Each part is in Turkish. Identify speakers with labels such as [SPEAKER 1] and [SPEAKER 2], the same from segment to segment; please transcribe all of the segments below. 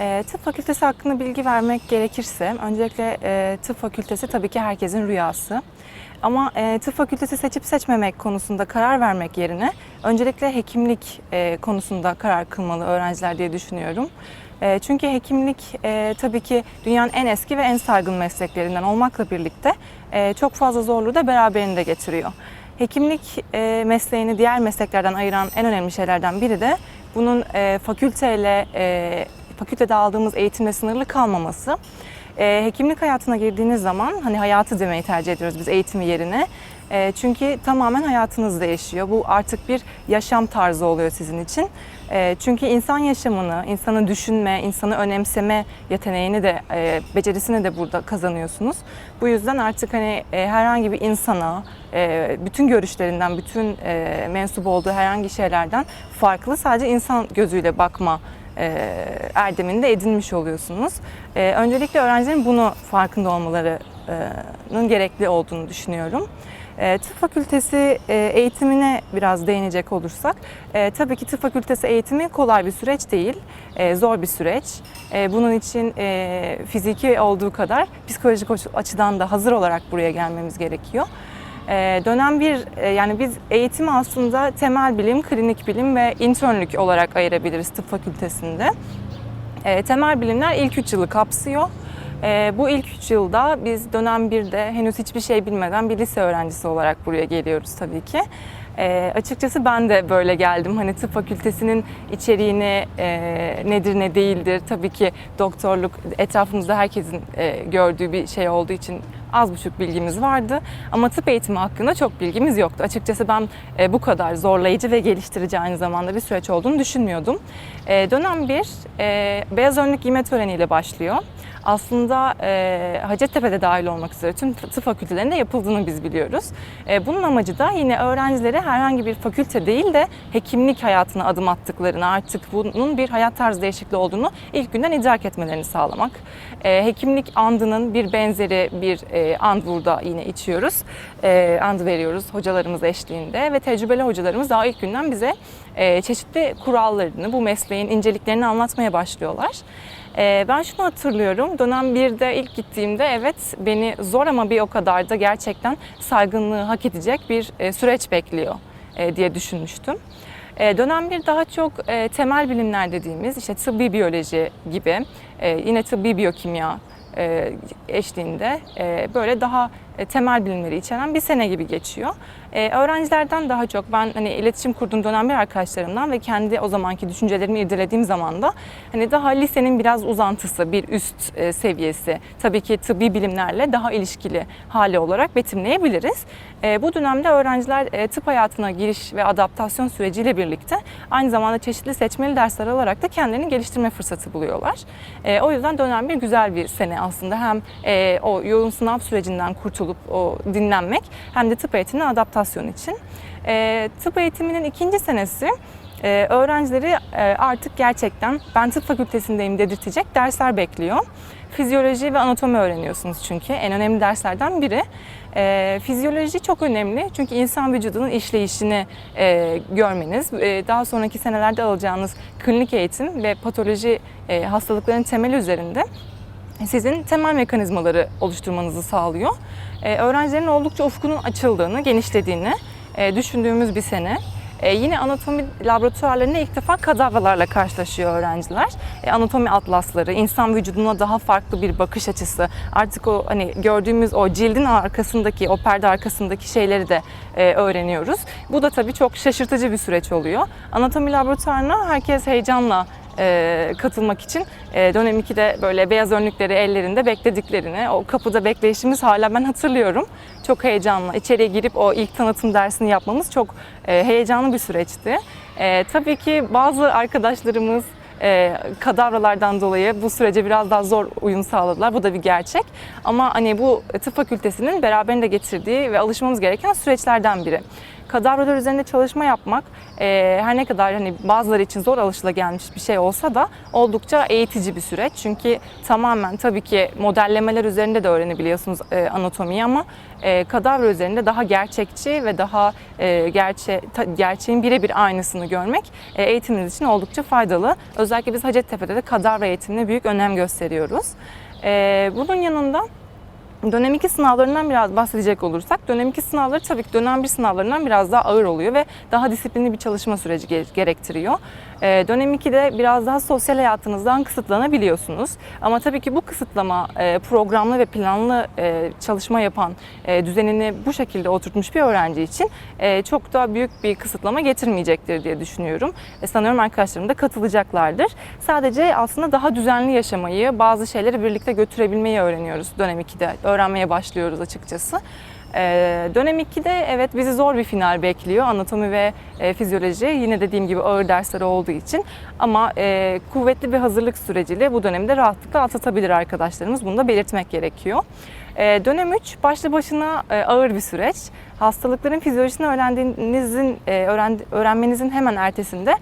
[SPEAKER 1] E, tıp fakültesi hakkında bilgi vermek gerekirse, öncelikle e, tıp fakültesi tabii ki herkesin rüyası. Ama e, tıp fakültesi seçip seçmemek konusunda karar vermek yerine öncelikle hekimlik e, konusunda karar kılmalı öğrenciler diye düşünüyorum. E, çünkü hekimlik e, tabii ki dünyanın en eski ve en saygın mesleklerinden olmakla birlikte e, çok fazla zorluğu da beraberinde getiriyor. Hekimlik e, mesleğini diğer mesleklerden ayıran en önemli şeylerden biri de bunun e, fakülteyle, e, fakültede aldığımız eğitimle sınırlı kalmaması. E, hekimlik hayatına girdiğiniz zaman hani hayatı demeyi tercih ediyoruz biz eğitimi yerine. E, çünkü tamamen hayatınız değişiyor. Bu artık bir yaşam tarzı oluyor sizin için. E, çünkü insan yaşamını, insanı düşünme, insanı önemseme yeteneğini de, e, becerisini de burada kazanıyorsunuz. Bu yüzden artık hani e, herhangi bir insana, e, bütün görüşlerinden, bütün e, mensup olduğu herhangi şeylerden farklı sadece insan gözüyle bakma e, erdeminde edinmiş oluyorsunuz. E, öncelikle öğrencilerin bunu farkında olmalarının gerekli olduğunu düşünüyorum. E, tıp fakültesi e, eğitimine biraz değinecek olursak, tabii ki tıp fakültesi eğitimi kolay bir süreç değil, zor bir süreç. Bunun için fiziki olduğu kadar psikolojik açıdan da hazır olarak buraya gelmemiz gerekiyor. Ee, dönem bir e, yani biz eğitimi aslında temel bilim, klinik bilim ve internlük olarak ayırabiliriz tıp fakültesinde. Ee, temel bilimler ilk 3 yılı kapsıyor. Ee, bu ilk 3 yılda biz dönem 1'de henüz hiçbir şey bilmeden bir lise öğrencisi olarak buraya geliyoruz tabii ki. E, açıkçası ben de böyle geldim. Hani tıp fakültesinin içeriğini e, nedir ne değildir. Tabii ki doktorluk etrafımızda herkesin e, gördüğü bir şey olduğu için az buçuk bilgimiz vardı. Ama tıp eğitimi hakkında çok bilgimiz yoktu. Açıkçası ben e, bu kadar zorlayıcı ve geliştirici aynı zamanda bir süreç olduğunu düşünmüyordum. E, dönem 1 e, beyaz önlük giyme töreniyle başlıyor. Aslında e, Hacettepe'de dahil olmak üzere tüm tıp fakültelerinde yapıldığını biz biliyoruz. E, bunun amacı da yine öğrencileri herhangi bir fakülte değil de hekimlik hayatına adım attıklarını, artık bunun bir hayat tarzı değişikliği olduğunu ilk günden idrak etmelerini sağlamak. E, hekimlik andının bir benzeri bir e, and burada yine içiyoruz. E, and veriyoruz hocalarımız eşliğinde ve tecrübeli hocalarımız daha ilk günden bize e, çeşitli kurallarını, bu mesleğin inceliklerini anlatmaya başlıyorlar. E, ben şunu hatırlıyorum, dönem 1'de ilk gittiğimde evet beni zor ama bir o kadar da gerçekten saygınlığı hak edecek bir e, süreç bekliyor e, diye düşünmüştüm. E, dönem bir daha çok temel bilimler dediğimiz işte tıbbi biyoloji gibi, yine tıbbi biyokimya eşliğinde böyle daha temel bilimleri içeren bir sene gibi geçiyor. E, öğrencilerden daha çok ben hani iletişim kurduğum dönem bir arkadaşlarımdan ve kendi o zamanki düşüncelerimi irdelediğim zaman da hani daha lisenin biraz uzantısı, bir üst e, seviyesi tabii ki tıbbi bilimlerle daha ilişkili hali olarak betimleyebiliriz. E, bu dönemde öğrenciler e, tıp hayatına giriş ve adaptasyon süreciyle birlikte aynı zamanda çeşitli seçmeli dersler alarak da kendilerini geliştirme fırsatı buluyorlar. E, o yüzden dönem bir güzel bir sene aslında hem e, o yoğun sınav sürecinden kurtulup o dinlenmek hem de tıp eğitimine adaptasyon için. E, tıp eğitiminin ikinci senesi e, öğrencileri e, artık gerçekten ben tıp fakültesindeyim dedirtecek dersler bekliyor. Fizyoloji ve anatomi öğreniyorsunuz çünkü en önemli derslerden biri. E, fizyoloji çok önemli çünkü insan vücudunun işleyişini e, görmeniz, e, daha sonraki senelerde alacağınız klinik eğitim ve patoloji e, hastalıkların temeli üzerinde sizin temel mekanizmaları oluşturmanızı sağlıyor. Ee, öğrencilerin oldukça ufkunun açıldığını, genişlediğini e, düşündüğümüz bir sene. E, yine anatomi laboratuvarlarında ilk defa kadavralarla karşılaşıyor öğrenciler. E, anatomi atlasları, insan vücuduna daha farklı bir bakış açısı, artık o hani gördüğümüz o cildin arkasındaki, o perde arkasındaki şeyleri de e, öğreniyoruz. Bu da tabii çok şaşırtıcı bir süreç oluyor. Anatomi laboratuvarına herkes heyecanla e, katılmak için e, dönem 2'de böyle beyaz önlükleri ellerinde beklediklerini, o kapıda bekleyişimiz hala ben hatırlıyorum. Çok heyecanla içeriye girip o ilk tanıtım dersini yapmamız çok e, heyecanlı bir süreçti. E, tabii ki bazı arkadaşlarımız e, kadavralardan dolayı bu sürece biraz daha zor uyum sağladılar. Bu da bir gerçek. Ama hani bu tıp fakültesinin beraberinde getirdiği ve alışmamız gereken süreçlerden biri. Kadavralar üzerinde çalışma yapmak e, her ne kadar hani bazıları için zor alışılagelmiş bir şey olsa da oldukça eğitici bir süreç. Çünkü tamamen tabii ki modellemeler üzerinde de öğrenebiliyorsunuz e, anatomiyi ama e, kadavra üzerinde daha gerçekçi ve daha e, gerçe, ta- gerçeğin birebir aynısını görmek e, eğitiminiz için oldukça faydalı. Özellikle biz Hacettepe'de de kadavra eğitimine büyük önem gösteriyoruz. E, bunun yanında Dönem 2 sınavlarından biraz bahsedecek olursak, dönem 2 sınavları tabii ki dönem 1 sınavlarından biraz daha ağır oluyor ve daha disiplinli bir çalışma süreci ge- gerektiriyor. Ee, dönem 2'de biraz daha sosyal hayatınızdan kısıtlanabiliyorsunuz. Ama tabii ki bu kısıtlama e, programlı ve planlı e, çalışma yapan, e, düzenini bu şekilde oturtmuş bir öğrenci için e, çok daha büyük bir kısıtlama getirmeyecektir diye düşünüyorum. E, sanıyorum arkadaşlarım da katılacaklardır. Sadece aslında daha düzenli yaşamayı, bazı şeyleri birlikte götürebilmeyi öğreniyoruz dönem 2'de. Öğrenmeye başlıyoruz açıkçası. Ee, dönem 2'de evet bizi zor bir final bekliyor. Anatomi ve e, fizyoloji yine dediğim gibi ağır dersler olduğu için ama e, kuvvetli bir hazırlık süreciyle bu dönemde rahatlıkla atlatabilir arkadaşlarımız. Bunu da belirtmek gerekiyor. Ee, dönem 3 başlı başına e, ağır bir süreç. Hastalıkların fizyolojisini öğrendiğinizin, öğren, öğrenmenizin hemen ertesinde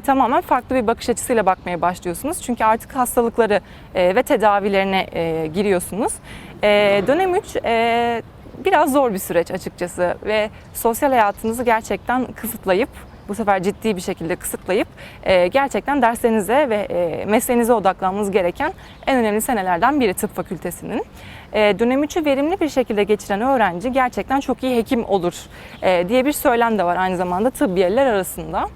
[SPEAKER 1] tamamen farklı bir bakış açısıyla bakmaya başlıyorsunuz. Çünkü artık hastalıkları ve tedavilerine giriyorsunuz. Dönem 3 e, biraz zor bir süreç açıkçası ve sosyal hayatınızı gerçekten kısıtlayıp bu sefer ciddi bir şekilde kısıtlayıp e, gerçekten derslerinize ve e, mesleğinize odaklanmanız gereken en önemli senelerden biri tıp fakültesinin. E, dönem 3'ü verimli bir şekilde geçiren öğrenci gerçekten çok iyi hekim olur e, diye bir söylem de var aynı zamanda tıbbiyeliler arasında.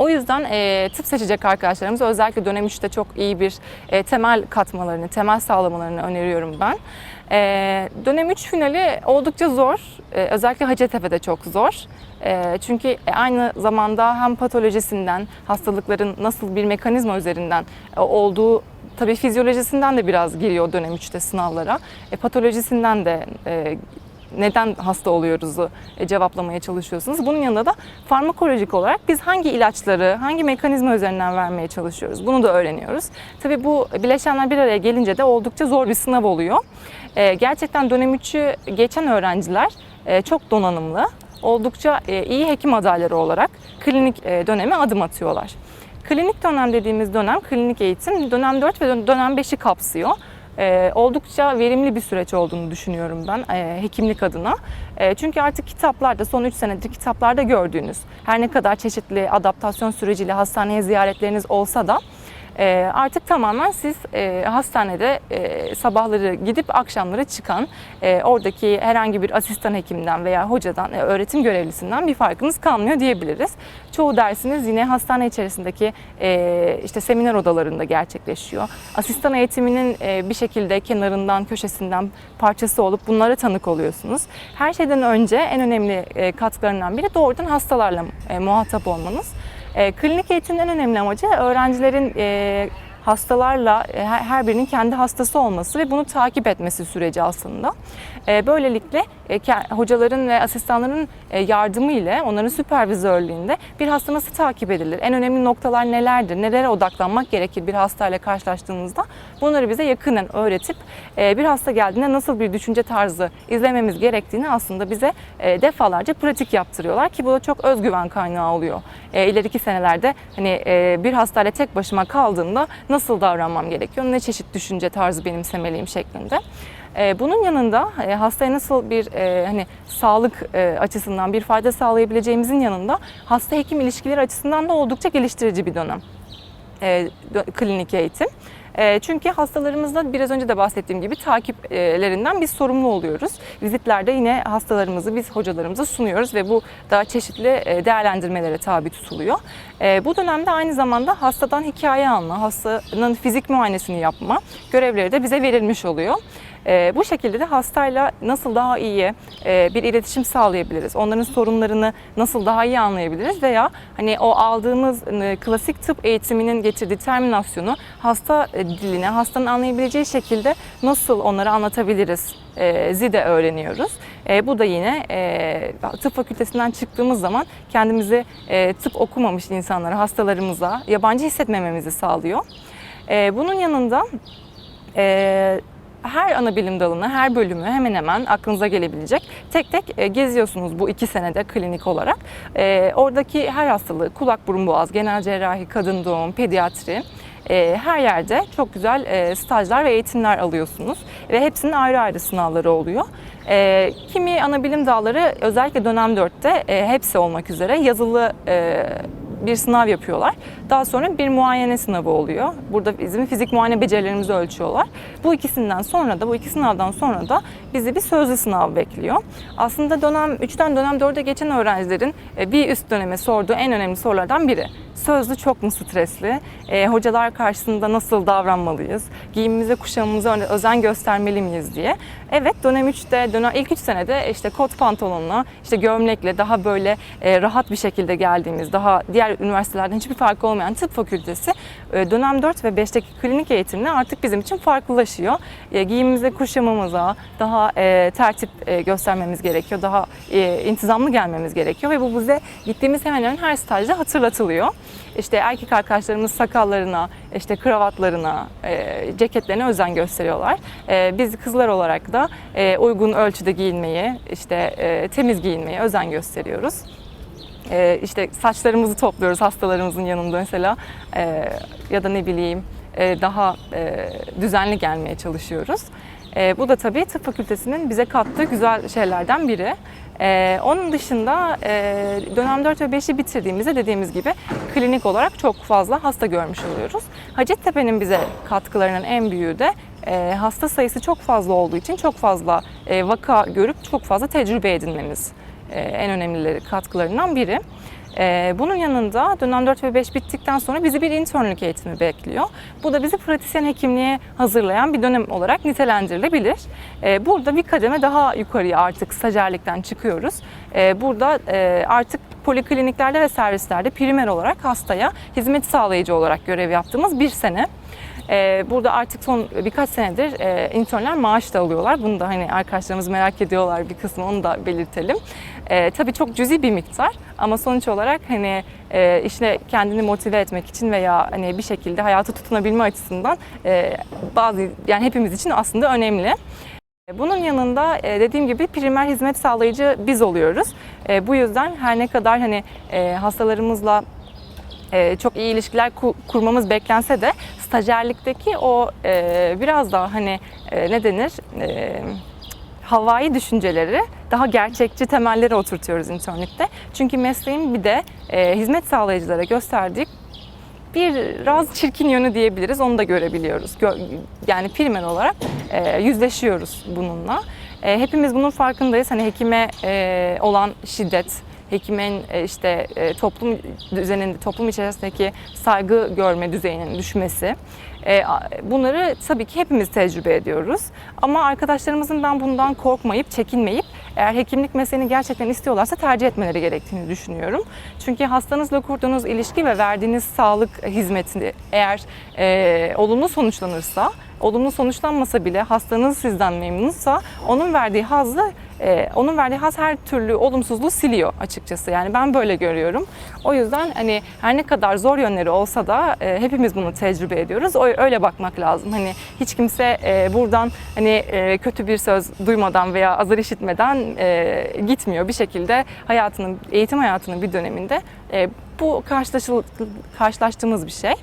[SPEAKER 1] O yüzden e, tıp seçecek arkadaşlarımıza özellikle dönem 3'te çok iyi bir e, temel katmalarını, temel sağlamalarını öneriyorum ben. E, dönem 3 finali oldukça zor. E, özellikle Hacettepe'de çok zor. E, çünkü aynı zamanda hem patolojisinden, hastalıkların nasıl bir mekanizma üzerinden e, olduğu tabii fizyolojisinden de biraz giriyor dönem 3'te sınavlara. E, patolojisinden de e, neden hasta oluyoruzu e, cevaplamaya çalışıyorsunuz. Bunun yanında da farmakolojik olarak biz hangi ilaçları, hangi mekanizma üzerinden vermeye çalışıyoruz bunu da öğreniyoruz. Tabii bu bileşenler bir araya gelince de oldukça zor bir sınav oluyor. E, Gerçekten dönem 3'ü geçen öğrenciler e, çok donanımlı, oldukça iyi hekim adayları olarak klinik döneme adım atıyorlar. Klinik dönem dediğimiz dönem, klinik eğitim dönem 4 ve dönem 5'i kapsıyor. Ee, oldukça verimli bir süreç olduğunu düşünüyorum ben e, hekimlik adına. E, çünkü artık kitaplarda, son 3 senedir kitaplarda gördüğünüz her ne kadar çeşitli adaptasyon süreciyle hastaneye ziyaretleriniz olsa da e, artık tamamen siz e, hastanede e, sabahları gidip akşamları çıkan e, oradaki herhangi bir asistan hekimden veya hocadan, e, öğretim görevlisinden bir farkınız kalmıyor diyebiliriz. Çoğu dersiniz yine hastane içerisindeki e, işte seminer odalarında gerçekleşiyor. Asistan eğitiminin e, bir şekilde kenarından, köşesinden parçası olup bunlara tanık oluyorsunuz. Her şeyden önce en önemli e, katkılarından biri doğrudan hastalarla e, muhatap olmanız. E, klinik eğitimin en önemli amacı öğrencilerin e, hastalarla e, her birinin kendi hastası olması ve bunu takip etmesi süreci aslında. E, böylelikle e, hocaların ve asistanların e, yardımı ile onların süpervizörlüğünde bir hasta nasıl takip edilir? En önemli noktalar nelerdir? Nelere odaklanmak gerekir bir hastayla karşılaştığımızda? Bunları bize yakından öğretip e, bir hasta geldiğinde nasıl bir düşünce tarzı izlememiz gerektiğini aslında bize defalarca pratik yaptırıyorlar ki bu da çok özgüven kaynağı oluyor. İleriki senelerde hani bir hastayla tek başıma kaldığımda nasıl davranmam gerekiyor? Ne çeşit düşünce tarzı benimsemeliyim şeklinde. E, bunun yanında e, hastaya nasıl bir e, hani sağlık e, açısından bir fayda sağlayabileceğimizin yanında hasta hekim ilişkileri açısından da oldukça geliştirici bir dönem dö- klinik eğitim. Çünkü hastalarımızda biraz önce de bahsettiğim gibi takiplerinden biz sorumlu oluyoruz. Vizitlerde yine hastalarımızı biz hocalarımıza sunuyoruz ve bu da çeşitli değerlendirmelere tabi tutuluyor. E, bu dönemde aynı zamanda hastadan hikaye alma, hastanın fizik muayenesini yapma görevleri de bize verilmiş oluyor. E, bu şekilde de hastayla nasıl daha iyi e, bir iletişim sağlayabiliriz? Onların sorunlarını nasıl daha iyi anlayabiliriz? Veya hani o aldığımız e, klasik tıp eğitiminin getirdiği terminasyonu hasta diline, hastanın anlayabileceği şekilde nasıl onlara anlatabiliriz? E, de öğreniyoruz. E, bu da yine e, tıp fakültesinden çıktığımız zaman kendimizi tıp okumamış insanlara, hastalarımıza yabancı hissetmememizi sağlıyor. Bunun yanında her ana bilim dalını, her bölümü hemen hemen aklınıza gelebilecek tek tek geziyorsunuz bu iki senede klinik olarak. Oradaki her hastalığı, kulak, burun, boğaz, genel cerrahi, kadın doğum, pediatri, her yerde çok güzel e, stajlar ve eğitimler alıyorsunuz ve hepsinin ayrı ayrı sınavları oluyor. E, kimi ana bilim dalları özellikle dönem 4'te e, hepsi olmak üzere yazılı e, bir sınav yapıyorlar. Daha sonra bir muayene sınavı oluyor. Burada bizim fizik muayene becerilerimizi ölçüyorlar. Bu ikisinden sonra da, bu iki sınavdan sonra da bizi bir sözlü sınav bekliyor. Aslında dönem 3'ten dönem 4'e geçen öğrencilerin bir üst döneme sorduğu en önemli sorulardan biri. Sözlü çok mu stresli? E, hocalar karşısında nasıl davranmalıyız? Giyimimize, kuşamımıza özen göstermeli miyiz diye. Evet dönem 3'te, dönem, ilk 3 senede işte kot pantolonla, işte gömlekle daha böyle e, rahat bir şekilde geldiğimiz, daha diğer üniversitelerden hiçbir farkı olmayan tıp fakültesi e, dönem 4 ve 5'teki klinik eğitimle artık bizim için farklılaşıyor. E, giyimimize, kuşamımıza daha e, tertip e, göstermemiz gerekiyor, daha e, intizamlı gelmemiz gerekiyor ve bu bize gittiğimiz hemen hemen her stajda hatırlatılıyor. İşte erkek arkadaşlarımız sakallarına, işte kravatlarına, e, ceketlerine özen gösteriyorlar. E, biz kızlar olarak da e, uygun ölçüde giyinmeyi, işte e, temiz giyinmeye özen gösteriyoruz. E, işte saçlarımızı topluyoruz hastalarımızın yanında mesela E, ya da ne bileyim e, daha e, düzenli gelmeye çalışıyoruz. E, bu da tabii tıp fakültesinin bize kattığı güzel şeylerden biri. E, onun dışında e, dönem 4 ve 5'i bitirdiğimizde dediğimiz gibi klinik olarak çok fazla hasta görmüş oluyoruz. Hacettepe'nin bize katkılarının en büyüğü de e, hasta sayısı çok fazla olduğu için çok fazla e, vaka görüp çok fazla tecrübe edinmemiz e, en önemlileri katkılarından biri. E, bunun yanında dönem 4 ve 5 bittikten sonra bizi bir internlük eğitimi bekliyor. Bu da bizi pratisyen hekimliğe hazırlayan bir dönem olarak nitelendirilebilir. E, burada bir kademe daha yukarıya artık stajyerlikten çıkıyoruz. E, burada e, artık polikliniklerde ve servislerde primer olarak hastaya hizmet sağlayıcı olarak görev yaptığımız bir sene. Ee, burada artık son birkaç senedir e, internler maaş da alıyorlar. Bunu da hani arkadaşlarımız merak ediyorlar bir kısmı onu da belirtelim. Ee, tabii çok cüzi bir miktar ama sonuç olarak hani e, işine kendini motive etmek için veya hani bir şekilde hayatı tutunabilme açısından e, bazı yani hepimiz için aslında önemli. Bunun yanında e, dediğim gibi primer hizmet sağlayıcı biz oluyoruz. E, Bu yüzden her ne kadar hani e, hastalarımızla e, çok iyi ilişkiler ku- kurmamız beklense de stajyerlikteki o e, biraz daha hani e, ne denir e, havai düşünceleri daha gerçekçi temellere oturtuyoruz internlikte. Çünkü mesleğin bir de e, hizmet sağlayıcılara gösterdiği biraz çirkin yönü diyebiliriz. Onu da görebiliyoruz. Gö- yani primer olarak e, yüzleşiyoruz bununla. E, hepimiz bunun farkındayız. Hani hekime e, olan şiddet, hekimin e, işte e, toplum düzeninde, toplum içerisindeki saygı görme düzeyinin düşmesi. E, bunları tabii ki hepimiz tecrübe ediyoruz. Ama arkadaşlarımızın ben bundan korkmayıp, çekinmeyip eğer hekimlik mesleğini gerçekten istiyorlarsa tercih etmeleri gerektiğini düşünüyorum. Çünkü hastanızla kurduğunuz ilişki ve verdiğiniz sağlık hizmeti eğer e, olumlu sonuçlanırsa, olumlu sonuçlanmasa bile hastanız sizden memnunsa onun verdiği hazzı e, onun verdiği haz her türlü olumsuzluğu siliyor açıkçası. Yani ben böyle görüyorum. O yüzden hani her ne kadar zor yönleri olsa da e, hepimiz bunu tecrübe ediyoruz. O, öyle bakmak lazım. Hani hiç kimse e, buradan hani e, kötü bir söz duymadan veya azar işitmeden e, gitmiyor. Bir şekilde hayatının, eğitim hayatının bir döneminde e, bu karşılaştığımız bir şey.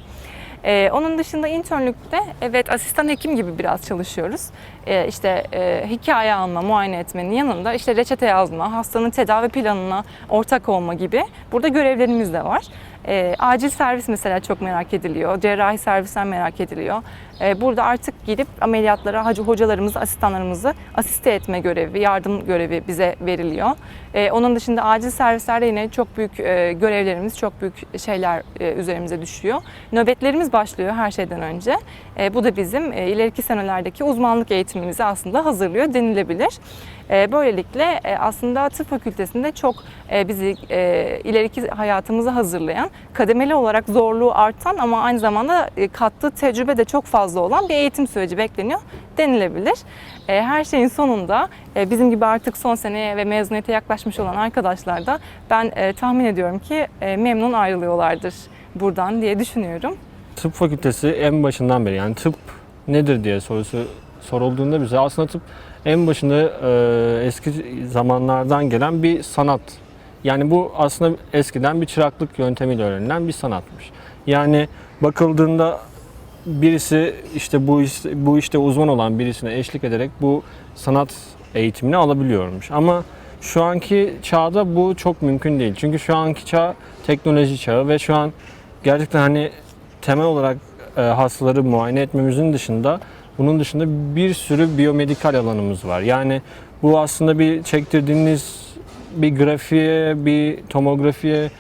[SPEAKER 1] Ee, onun dışında internlükte evet asistan hekim gibi biraz çalışıyoruz. Ee, işte e, hikaye alma, muayene etmenin yanında işte reçete yazma, hastanın tedavi planına ortak olma gibi burada görevlerimiz de var. Ee, acil servis mesela çok merak ediliyor, cerrahi servisler merak ediliyor. Ee, burada artık gidip ameliyatlara hacı hocalarımızı, asistanlarımızı asiste etme görevi, yardım görevi bize veriliyor. Ee, onun dışında acil servislerde yine çok büyük e, görevlerimiz, çok büyük şeyler e, üzerimize düşüyor. Nöbetlerimiz başlıyor her şeyden önce. E, bu da bizim e, ileriki senelerdeki uzmanlık eğitimimizi aslında hazırlıyor denilebilir. Böylelikle aslında tıp fakültesinde çok bizi ileriki hayatımıza hazırlayan, kademeli olarak zorluğu artan ama aynı zamanda kattığı tecrübe de çok fazla olan bir eğitim süreci bekleniyor denilebilir. E, her şeyin sonunda e, bizim gibi artık son seneye ve mezuniyete yaklaşmış olan arkadaşlar da ben e, tahmin ediyorum ki memnun ayrılıyorlardır buradan diye düşünüyorum.
[SPEAKER 2] Tıp fakültesi en başından beri yani tıp nedir diye sorusu sorulduğunda bize aslında tıp en başında eski zamanlardan gelen bir sanat. Yani bu aslında eskiden bir çıraklık yöntemiyle öğrenilen bir sanatmış. Yani bakıldığında birisi işte bu işte, bu işte uzman olan birisine eşlik ederek bu sanat eğitimini alabiliyormuş. Ama şu anki çağda bu çok mümkün değil. Çünkü şu anki çağ teknoloji çağı ve şu an gerçekten hani temel olarak e, hastaları muayene etmemizin dışında bunun dışında bir sürü biyomedikal alanımız var. Yani bu aslında bir çektirdiğiniz bir grafiğe, bir tomografiye,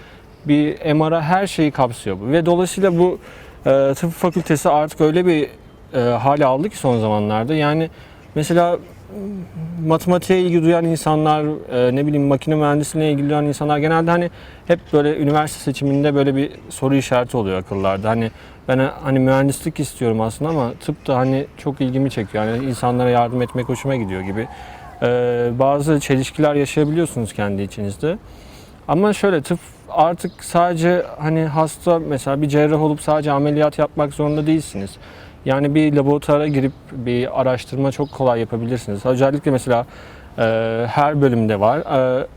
[SPEAKER 2] bir MR'a her şeyi kapsıyor bu. Ve dolayısıyla bu e, tıp fakültesi artık öyle bir e, hale aldı ki son zamanlarda. Yani mesela m, matematiğe ilgi duyan insanlar, e, ne bileyim makine mühendisliğine ilgi duyan insanlar genelde hani hep böyle üniversite seçiminde böyle bir soru işareti oluyor akıllarda. Hani ben hani mühendislik istiyorum aslında ama tıp da hani çok ilgimi çekiyor. Yani insanlara yardım etmek hoşuma gidiyor gibi. E, bazı çelişkiler yaşayabiliyorsunuz kendi içinizde. Ama şöyle tıp artık sadece hani hasta mesela bir cerrah olup sadece ameliyat yapmak zorunda değilsiniz. Yani bir laboratuvara girip bir araştırma çok kolay yapabilirsiniz. Özellikle mesela e, her bölümde var. E,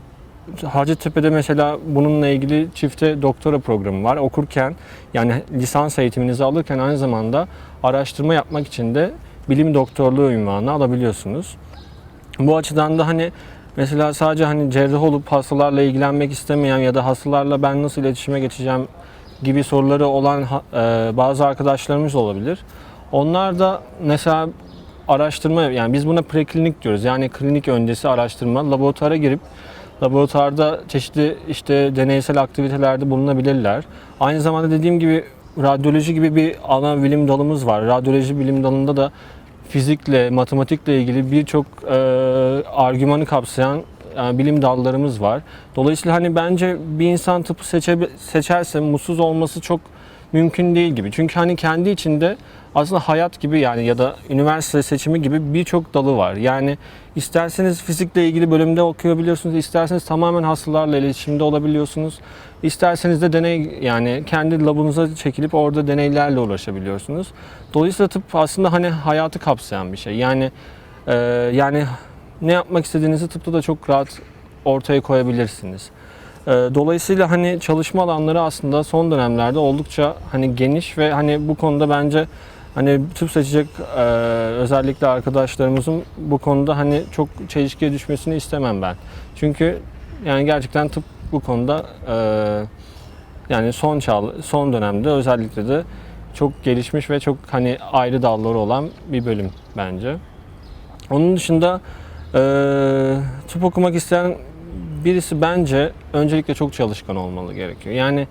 [SPEAKER 2] Hacettepe'de mesela bununla ilgili çifte doktora programı var. Okurken yani lisans eğitiminizi alırken aynı zamanda araştırma yapmak için de bilim doktorluğu ünvanı alabiliyorsunuz. Bu açıdan da hani mesela sadece hani cerrah olup hastalarla ilgilenmek istemeyen ya da hastalarla ben nasıl iletişime geçeceğim gibi soruları olan e, bazı arkadaşlarımız olabilir. Onlar da mesela araştırma yani biz buna preklinik diyoruz. Yani klinik öncesi araştırma laboratuvara girip laboratuvarda çeşitli işte deneysel aktivitelerde bulunabilirler. Aynı zamanda dediğim gibi radyoloji gibi bir ana bilim dalımız var. Radyoloji bilim dalında da fizikle, matematikle ilgili birçok e, argümanı kapsayan e, bilim dallarımız var. Dolayısıyla hani bence bir insan tıpı seçe, seçerse mutsuz olması çok mümkün değil gibi. Çünkü hani kendi içinde aslında hayat gibi yani ya da üniversite seçimi gibi birçok dalı var. Yani isterseniz fizikle ilgili bölümde okuyabiliyorsunuz, isterseniz tamamen hastalarla iletişimde olabiliyorsunuz. İsterseniz de deney yani kendi labunuza çekilip orada deneylerle uğraşabiliyorsunuz. Dolayısıyla tıp aslında hani hayatı kapsayan bir şey. Yani e, yani ne yapmak istediğinizi tıpta da çok rahat ortaya koyabilirsiniz. E, Dolayısıyla hani çalışma alanları aslında son dönemlerde oldukça hani geniş ve hani bu konuda bence hani tıp seçecek e, özellikle arkadaşlarımızın bu konuda hani çok çelişkiye düşmesini istemem ben. Çünkü yani gerçekten tıp bu konuda e, yani son çağ, son dönemde özellikle de çok gelişmiş ve çok hani ayrı dalları olan bir bölüm bence. Onun dışında e, tıp okumak isteyen birisi bence öncelikle çok çalışkan olmalı gerekiyor. Yani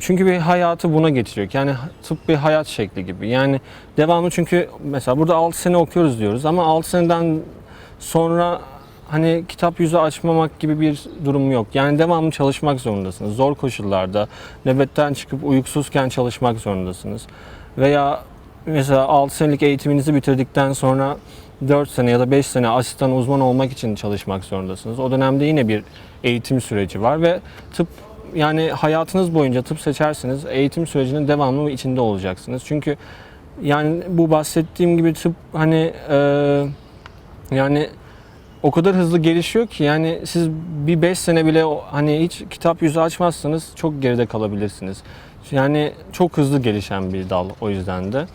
[SPEAKER 2] çünkü bir hayatı buna getiriyor. Yani tıp bir hayat şekli gibi. Yani devamlı çünkü mesela burada 6 sene okuyoruz diyoruz ama 6 seneden sonra hani kitap yüzü açmamak gibi bir durum yok. Yani devamlı çalışmak zorundasınız. Zor koşullarda nöbetten çıkıp uykusuzken çalışmak zorundasınız. Veya mesela 6 senelik eğitiminizi bitirdikten sonra 4 sene ya da 5 sene asistan uzman olmak için çalışmak zorundasınız. O dönemde yine bir eğitim süreci var ve tıp yani hayatınız boyunca tıp seçerseniz eğitim sürecinin devamlı içinde olacaksınız. Çünkü yani bu bahsettiğim gibi tıp hani e, yani o kadar hızlı gelişiyor ki yani siz bir 5 sene bile hani hiç kitap yüzü açmazsanız çok geride kalabilirsiniz. Yani çok hızlı gelişen bir dal o yüzden de.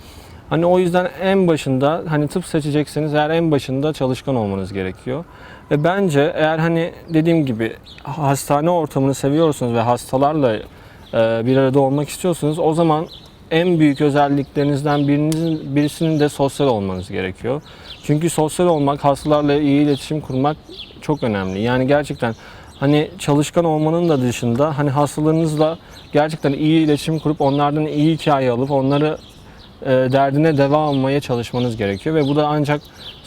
[SPEAKER 2] Hani o yüzden en başında hani tıp seçecekseniz eğer en başında çalışkan olmanız gerekiyor. Ve bence eğer hani dediğim gibi hastane ortamını seviyorsunuz ve hastalarla e, bir arada olmak istiyorsunuz o zaman en büyük özelliklerinizden birinizin, birisinin de sosyal olmanız gerekiyor. Çünkü sosyal olmak, hastalarla iyi iletişim kurmak çok önemli. Yani gerçekten hani çalışkan olmanın da dışında hani hastalarınızla gerçekten iyi iletişim kurup onlardan iyi hikaye alıp onları e, derdine deva almaya çalışmanız gerekiyor ve bu da ancak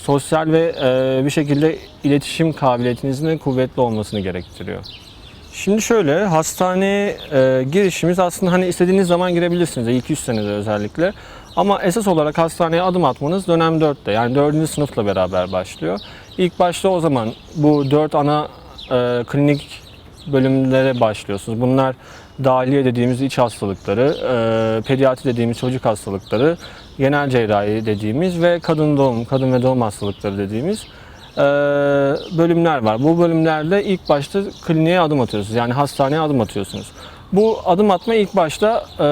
[SPEAKER 2] sosyal ve e, bir şekilde iletişim kabiliyetinizin de kuvvetli olmasını gerektiriyor. Şimdi şöyle hastaneye e, girişimiz aslında hani istediğiniz zaman girebilirsiniz 200 senede özellikle. Ama esas olarak hastaneye adım atmanız dönem 4'te yani 4. sınıfla beraber başlıyor. İlk başta o zaman bu 4 ana e, klinik bölümlere başlıyorsunuz. Bunlar dahiliye dediğimiz iç hastalıkları, e, pediatri dediğimiz çocuk hastalıkları, genel cerrahi dediğimiz ve kadın doğum, kadın ve doğum hastalıkları dediğimiz e, bölümler var. Bu bölümlerde ilk başta kliniğe adım atıyorsunuz. Yani hastaneye adım atıyorsunuz. Bu adım atma ilk başta e,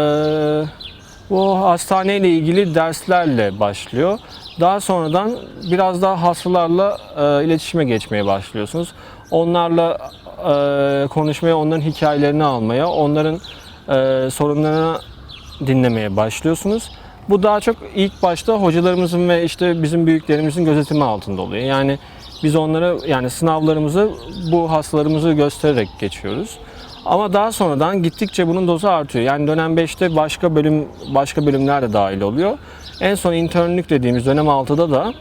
[SPEAKER 2] bu hastaneyle ilgili derslerle başlıyor. Daha sonradan biraz daha hastalarla e, iletişime geçmeye başlıyorsunuz. Onlarla konuşmaya, onların hikayelerini almaya, onların sorunlarını dinlemeye başlıyorsunuz. Bu daha çok ilk başta hocalarımızın ve işte bizim büyüklerimizin gözetimi altında oluyor. Yani biz onlara yani sınavlarımızı bu hastalarımızı göstererek geçiyoruz. Ama daha sonradan gittikçe bunun dozu artıyor. Yani dönem 5'te başka bölüm başka bölümler de dahil oluyor. En son internlük dediğimiz dönem 6'da da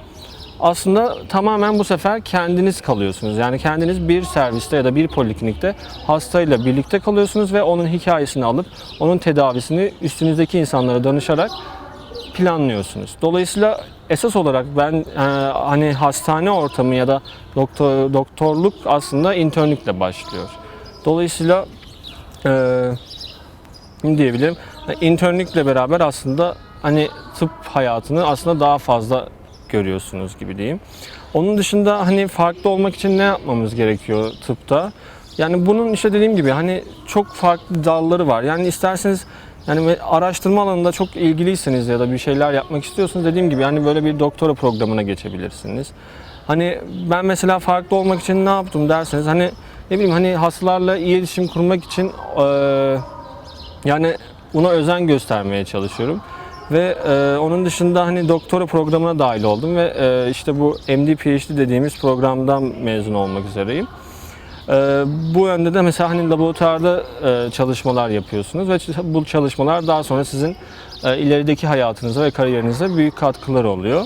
[SPEAKER 2] aslında tamamen bu sefer kendiniz kalıyorsunuz. Yani kendiniz bir serviste ya da bir poliklinikte hastayla birlikte kalıyorsunuz ve onun hikayesini alıp onun tedavisini üstünüzdeki insanlara danışarak planlıyorsunuz. Dolayısıyla esas olarak ben e, hani hastane ortamı ya da doktor doktorluk aslında internlikle başlıyor. Dolayısıyla e, ne diyebilirim? İnternlikle beraber aslında hani tıp hayatını aslında daha fazla görüyorsunuz gibi diyeyim. Onun dışında hani farklı olmak için ne yapmamız gerekiyor tıpta? Yani bunun işte dediğim gibi hani çok farklı dalları var. Yani isterseniz yani araştırma alanında çok ilgiliyseniz ya da bir şeyler yapmak istiyorsanız dediğim gibi hani böyle bir doktora programına geçebilirsiniz. Hani ben mesela farklı olmak için ne yaptım derseniz hani ne bileyim hani hastalarla iyi iletişim kurmak için eee, yani buna özen göstermeye çalışıyorum. Ve e, onun dışında hani doktora programına dahil oldum ve e, işte bu MD PhD dediğimiz programdan mezun olmak üzereyim. E, bu yönde de mesela hani laboratuvarda e, çalışmalar yapıyorsunuz ve bu çalışmalar daha sonra sizin e, ilerideki hayatınıza ve kariyerinize büyük katkıları oluyor.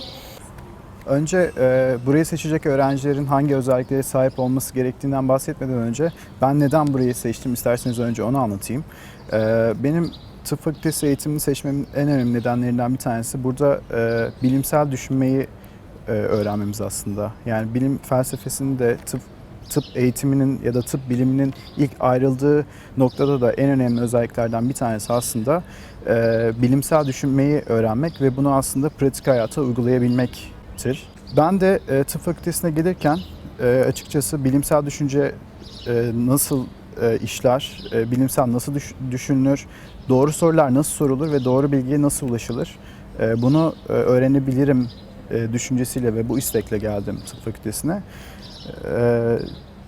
[SPEAKER 3] Önce e, burayı seçecek öğrencilerin hangi özelliklere sahip olması gerektiğinden bahsetmeden önce ben neden burayı seçtim isterseniz önce onu anlatayım. E, benim tıp fakültesi eğitimini seçmemin en önemli nedenlerinden bir tanesi burada e, bilimsel düşünmeyi e, öğrenmemiz aslında. Yani bilim felsefesini de tıp tıp eğitiminin ya da tıp biliminin ilk ayrıldığı noktada da en önemli özelliklerden bir tanesi aslında e, bilimsel düşünmeyi öğrenmek ve bunu aslında pratik hayata uygulayabilmektir. Ben de e, tıp fakültesine gelirken e, açıkçası bilimsel düşünce e, nasıl e, işler, e, bilimsel nasıl düş- düşünülür, doğru sorular nasıl sorulur ve doğru bilgiye nasıl ulaşılır e, bunu e, öğrenebilirim e, düşüncesiyle ve bu istekle geldim tıp fakültesine. E,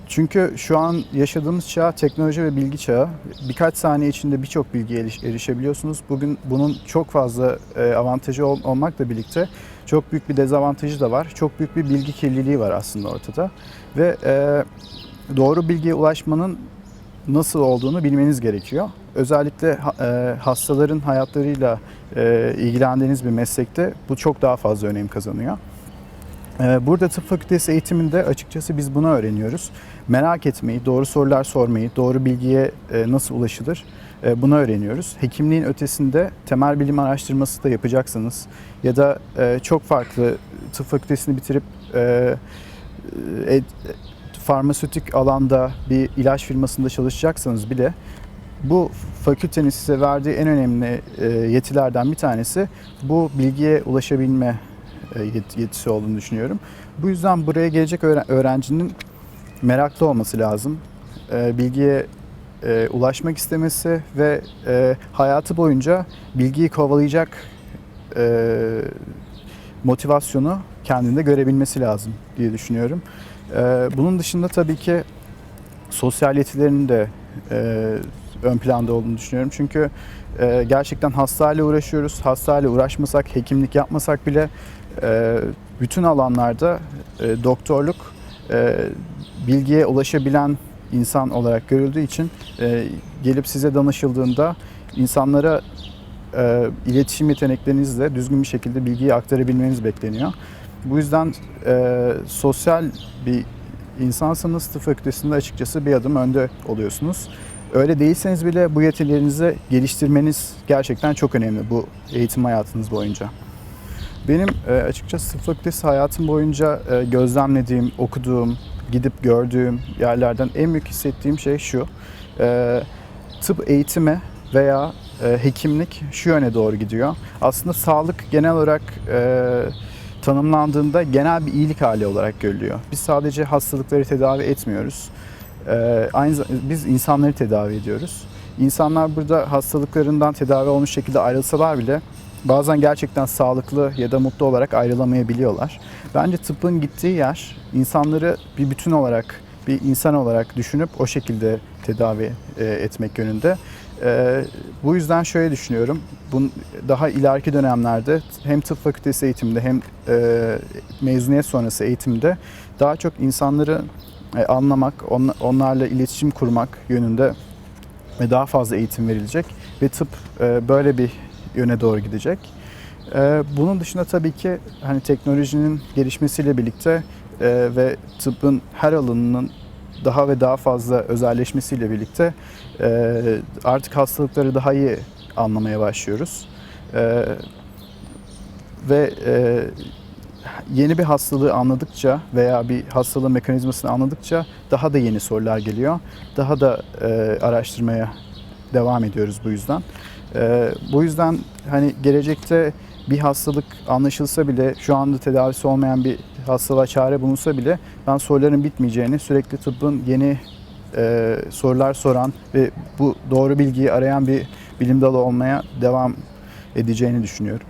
[SPEAKER 3] çünkü şu an yaşadığımız çağ teknoloji ve bilgi çağı. Birkaç saniye içinde birçok bilgiye eriş- erişebiliyorsunuz. Bugün bunun çok fazla e, avantajı ol- olmakla birlikte çok büyük bir dezavantajı da var. Çok büyük bir bilgi kirliliği var aslında ortada. Ve e, doğru bilgiye ulaşmanın nasıl olduğunu bilmeniz gerekiyor. Özellikle e, hastaların hayatlarıyla ilgilendiğiniz bir meslekte bu çok daha fazla önem kazanıyor. E, Burada tıp fakültesi eğitiminde açıkçası biz bunu öğreniyoruz. Merak etmeyi, doğru sorular sormayı, doğru bilgiye e, nasıl ulaşılır e, bunu öğreniyoruz. Hekimliğin ötesinde temel bilim araştırması da yapacaksınız ya da e, çok farklı tıp fakültesini bitirip farmasötik alanda bir ilaç firmasında çalışacaksanız bile bu fakültenin size verdiği en önemli yetilerden bir tanesi bu bilgiye ulaşabilme yetisi olduğunu düşünüyorum. Bu yüzden buraya gelecek öğren- öğrencinin meraklı olması lazım. E, Bilgiye e, ulaşmak istemesi ve e, hayatı boyunca bilgiyi kovalayacak e, motivasyonu kendinde görebilmesi lazım diye düşünüyorum. E, Bunun dışında tabii ki sosyal yetilerinin de e, ön planda olduğunu düşünüyorum. Çünkü e, gerçekten hastayla uğraşıyoruz. Hastayla uğraşmasak, hekimlik yapmasak bile e, bütün alanlarda e, doktorluk e, bilgiye ulaşabilen insan olarak görüldüğü için e, gelip size danışıldığında insanlara iletişim yeteneklerinizle düzgün bir şekilde bilgiyi aktarabilmeniz bekleniyor. Bu yüzden sosyal bir insansanız tıp fakültesinde açıkçası bir adım önde oluyorsunuz. Öyle değilseniz bile bu yetilerinizi geliştirmeniz gerçekten çok önemli bu eğitim hayatınız boyunca. Benim e, açıkçası tıp fakültesi hayatım boyunca e, gözlemlediğim, okuduğum, gidip gördüğüm yerlerden en büyük hissettiğim şey şu. E, tıp eğitimi veya hekimlik şu yöne doğru gidiyor. Aslında sağlık genel olarak tanımlandığında genel bir iyilik hali olarak görülüyor. Biz sadece hastalıkları tedavi etmiyoruz. Aynı biz insanları tedavi ediyoruz. İnsanlar burada hastalıklarından tedavi olmuş şekilde ayrılsalar bile bazen gerçekten sağlıklı ya da mutlu olarak ayrılamayabiliyorlar. Bence tıbbın gittiği yer insanları bir bütün olarak, bir insan olarak düşünüp o şekilde tedavi e, etmek yönünde. E, bu yüzden şöyle düşünüyorum. Daha ileriki dönemlerde hem tıp fakültesi eğitiminde hem e, mezuniyet sonrası eğitimde daha çok insanları anlamak, on- onlarla iletişim kurmak yönünde ve daha fazla eğitim verilecek ve tıp böyle bir yöne doğru gidecek. E, bunun dışında tabii ki hani teknolojinin gelişmesiyle birlikte e, ve tıbbın her alanının daha ve daha fazla özelleşmesiyle birlikte e, artık hastalıkları daha iyi anlamaya başlıyoruz. E, ve yeni bir hastalığı anladıkça veya bir hastalığın mekanizmasını anladıkça daha da yeni sorular geliyor. Daha da araştırmaya devam ediyoruz bu yüzden. E, bu yüzden hani gelecekte bir hastalık anlaşılsa bile şu anda tedavisi olmayan bir hastalığa çare bulunsa bile ben soruların bitmeyeceğini sürekli tıbbın yeni e, sorular soran ve bu doğru bilgiyi arayan bir bilim dalı olmaya devam edeceğini düşünüyorum.